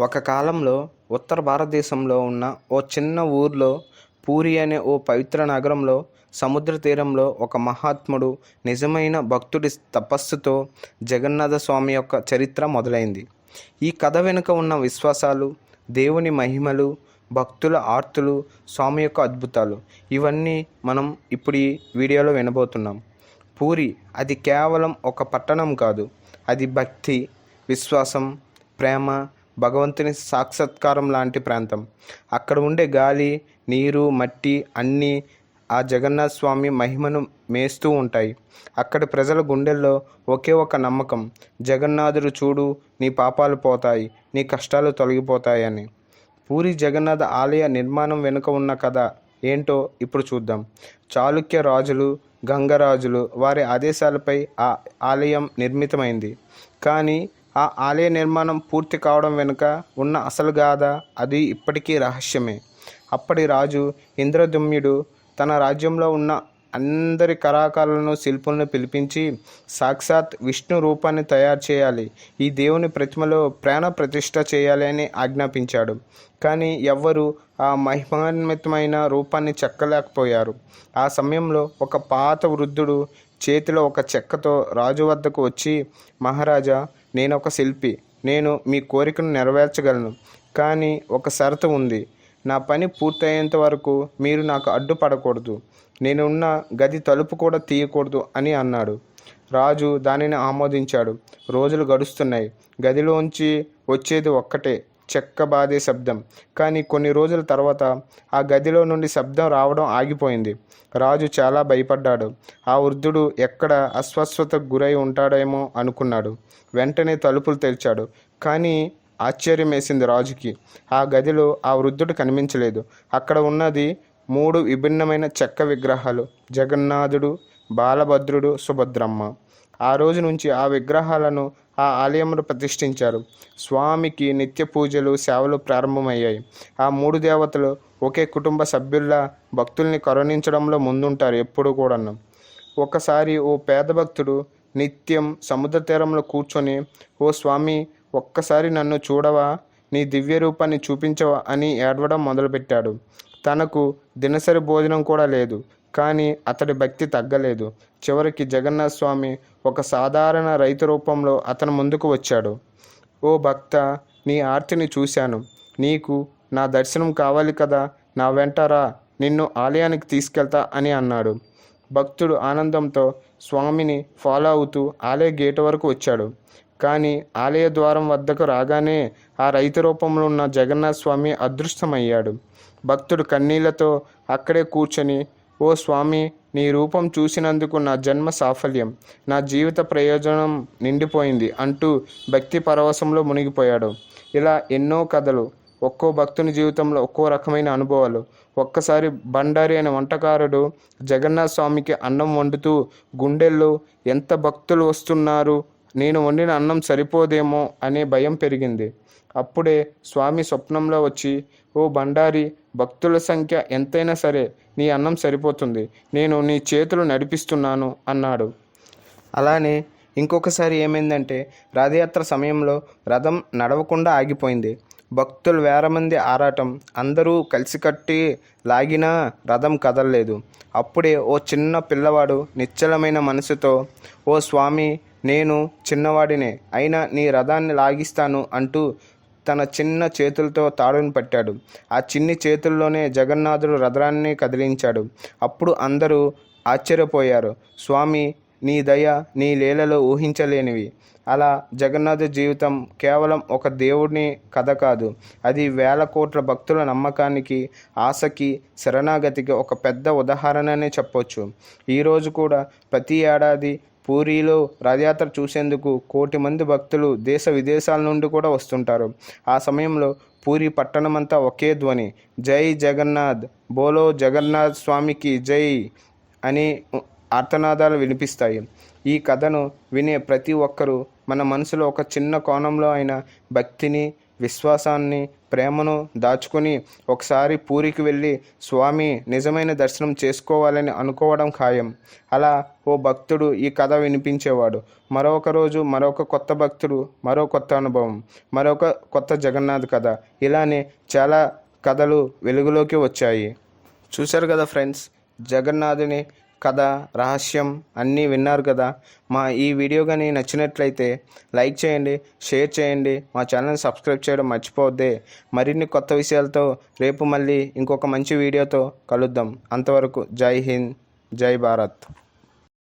ఒక కాలంలో ఉత్తర భారతదేశంలో ఉన్న ఓ చిన్న ఊర్లో పూరి అనే ఓ పవిత్ర నగరంలో సముద్ర తీరంలో ఒక మహాత్ముడు నిజమైన భక్తుడి తపస్సుతో జగన్నాథ స్వామి యొక్క చరిత్ర మొదలైంది. ఈ కథ వెనుక ఉన్న విశ్వాసాలు దేవుని మహిమలు భక్తుల ఆర్తులు స్వామి యొక్క అద్భుతాలు ఇవన్నీ మనం ఇప్పుడు ఈ వీడియోలో వినబోతున్నాం. పూరి అది కేవలం ఒక పట్టణం కాదు అది భక్తి విశ్వాసం ప్రేమ భగవంతుని సాక్షాత్కారం లాంటి ప్రాంతం. అక్కడ ఉండే గాలి నీరు మట్టి అన్నీ ఆ జగన్నాథ స్వామి మహిమను మేస్తూ ఉంటాయి. అక్కడి ప్రజల గుండెల్లో ఒకే ఒక నమ్మకం జగన్నాథుడు చూడు నీ పాపాలు పోతాయి నీ కష్టాలు తొలగిపోతాయని పూరి జగన్నాథ ఆలయ నిర్మాణం వెనుక ఉన్న కథ ఏంటో ఇప్పుడు చూద్దాం. చాళుక్య రాజులు గంగరాజులు వారి ఆదేశాలపై ఆ ఆలయం నిర్మితమైంది. కానీ ఆ ఆలయ నిర్మాణం పూర్తి కావడం వెనుక ఉన్న అసలు గాథ అది ఇప్పటికీ రహస్యమే. అప్పటి రాజు ఇంద్రదుమ్యుడు తన రాజ్యంలో ఉన్న అందరి కళాకారులను శిల్పులను పిలిపించి సాక్షాత్ విష్ణు రూపాన్ని తయారు చేయాలి ఈ దేవుని ప్రతిమలో ప్రాణ ప్రతిష్ట చేయాలి అని ఆజ్ఞాపించాడు. కానీ ఎవ్వరూ ఆ మహిమాన్వితమైన రూపాన్ని చెక్కలేకపోయారు. ఆ సమయంలో ఒక పాత వృద్ధుడు చేతిలో ఒక చెక్కతో రాజు వద్దకు వచ్చి మహారాజా నేను ఒక శిల్పి. నేను మీ కోరికను నెరవేర్చగలను. కానీ ఒక షరతు ఉంది. నా పని పూర్తయ్యేంత వరకు మీరు నాకు అడ్డుపడకూడదు. నేనున్న గది తలుపు కూడా తీయకూడదు అని అన్నాడు. రాజు దానిని ఆమోదించాడు. రోజులు గడుస్తున్నాయి. గదిలోంచి వచ్చేది ఒక్కటే. చెక్క బాధే శబ్దం. కానీ కొన్ని రోజుల తర్వాత ఆ గదిలో నుండి శబ్దం రావడం ఆగిపోయింది. రాజు చాలా భయపడ్డాడు. ఆ వృద్ధుడు ఎక్కడ అస్వస్థతకు గురై ఉంటాడేమో అనుకున్నాడు. వెంటనే తలుపులు తెరిచాడు. కానీ ఆశ్చర్యం వేసింది రాజుకి. ఆ గదిలో ఆ వృద్ధుడు కనిపించలేదు. అక్కడ ఉన్నది మూడు విభిన్నమైన చెక్క విగ్రహాలు. జగన్నాథుడు బాలభద్రుడు సుభద్రమ్మ. ఆ రోజు నుంచి ఆ విగ్రహాలను ఆ ఆలయంలో ప్రతిష్ఠించారు. స్వామికి నిత్య పూజలు సేవలు ప్రారంభమయ్యాయి. ఆ మూడు దేవతలు ఒకే కుటుంబ సభ్యుల్లా భక్తుల్ని కరుణించడంలో ముందుంటారు ఎప్పుడు కూడాను. ఒకసారి ఓ పేద భక్తుడు నిత్యం సముద్ర తీరంలో కూర్చొని ఓ స్వామి ఒక్కసారి నన్ను చూడవా? నీ దివ్య రూపాన్ని చూపించవా? అని ఏడవడం మొదలుపెట్టాడు. తనకు దినసరి భోజనం కూడా లేదు. కానీ అతడి భక్తి తగ్గలేదు. చివరికి జగన్నాథ స్వామి ఒక సాధారణ రైతు రూపంలో అతని ముందుకు వచ్చాడు. ఓ భక్త నీ ఆర్తిని చూశాను. నీకు నా దర్శనం కావాలి కదా? నా వెంటరా నిన్ను ఆలయానికి తీసుకెళ్తా అని అన్నాడు. భక్తుడు ఆనందంతో స్వామిని ఫాలో అవుతూ ఆలయ గేటు వరకు వచ్చాడు. కానీ ఆలయ ద్వారం వద్దకు రాగానే ఆ రైతు రూపంలో ఉన్న జగన్నాథ స్వామి అదృష్టమయ్యాడు. భక్తుడు కన్నీళ్ళతో అక్కడే కూర్చొని ఓ స్వామి నీ రూపం చూసినందుకు నా జన్మ సాఫల్యం. నా జీవిత ప్రయోజనం నిండిపోయింది అంటూ భక్తి పరవశంలో మునిగిపోయాడు. ఇలా ఎన్నో కథలు ఒక్కో భక్తుని జీవితంలో ఒక్కో రకమైన అనుభవాలు. ఒక్కసారి బండారి అనే వంటకారుడు జగన్నాథ స్వామికి అన్నం వండుతూ గుండెల్లో ఎంత భక్తులు వస్తున్నారు? నేను వండిన అన్నం సరిపోదేమో? అనే భయం పెరిగింది. అప్పుడే స్వామి స్వప్నంలో వచ్చి ఓ బండారి భక్తుల సంఖ్య ఎంతైనా సరే నీ అన్నం సరిపోతుంది. నేను నీ చేతులు నడిపిస్తున్నాను అన్నాడు. అలానే ఇంకొకసారి ఏమైందంటే రథయాత్ర సమయంలో రథం నడవకుండా ఆగిపోయింది. భక్తులు వేల మంది ఆరాటం అందరూ కలిసికట్టి లాగినా రథం కదలలేదు. అప్పుడే ఓ చిన్న పిల్లవాడు నిశ్చలమైన మనసుతో ఓ స్వామి నేను చిన్నవాడినే అయినా నీ రథాన్ని లాగిస్తాను అంటూ తన చిన్న చేతులతో తాడును పట్టాడు. ఆ చిన్ని చేతుల్లోనే జగన్నాథుడు రథాన్ని కదిలించాడు. అప్పుడు అందరూ ఆశ్చర్యపోయారు. స్వామి నీ దయ నీ లీలలో ఊహించలేనివి. అలా జగన్నాథ జీవితం కేవలం ఒక దేవుడిని కథ కాదు. అది వేల కోట్ల భక్తుల నమ్మకానికి ఆశకి శరణాగతికి ఒక పెద్ద ఉదాహరణనే చెప్పొచ్చు. ఈరోజు కూడా ప్రతి ఏడాది పూరిలో రథయాత్ర చూసేందుకు కోటి మంది భక్తులు దేశ విదేశాల నుండి కూడా వస్తుంటారు. ఆ సమయంలో పూరి పట్టణమంతా ఒకే ధ్వని. జై జగన్నాథ్. బోలో జగన్నాథ్ స్వామికి జై అని ఆర్తనాదాలు వినిపిస్తాయి. ఈ కథను వినే ప్రతి ఒక్కరూ మన మనసులో ఒక చిన్న కోణంలో అయిన భక్తిని విశ్వాసాన్ని ప్రేమను దాచుకుని ఒకసారి పూరికి వెళ్ళి స్వామి నిజమైన దర్శనం చేసుకోవాలని అనుకోవడం ఖాయం అలా ఓ భక్తుడు ఈ కథ వినిపించేవాడు. మరొక రోజు మరొక కొత్త భక్తుడు మరో కొత్త అనుభవం మరొక కొత్త జగన్నాథ్ కథ. ఇలానే చాలా కథలు వెలుగులోకి వచ్చాయి. చూశారు కదా ఫ్రెండ్స్? జగన్నాథుని కథ రహస్యం అన్నీ విన్నారు కదా. మా ఈ వీడియో కానీ నచ్చినట్లయితే లైక్ చేయండి షేర్ చేయండి. మా ఛానల్ని సబ్స్క్రైబ్ చేయడం మర్చిపోవద్దే. మరిన్ని కొత్త విషయాలతో రేపు మళ్ళీ ఇంకొక మంచి వీడియోతో కలుద్దాం. అంతవరకు జై హింద్ జై భారత్.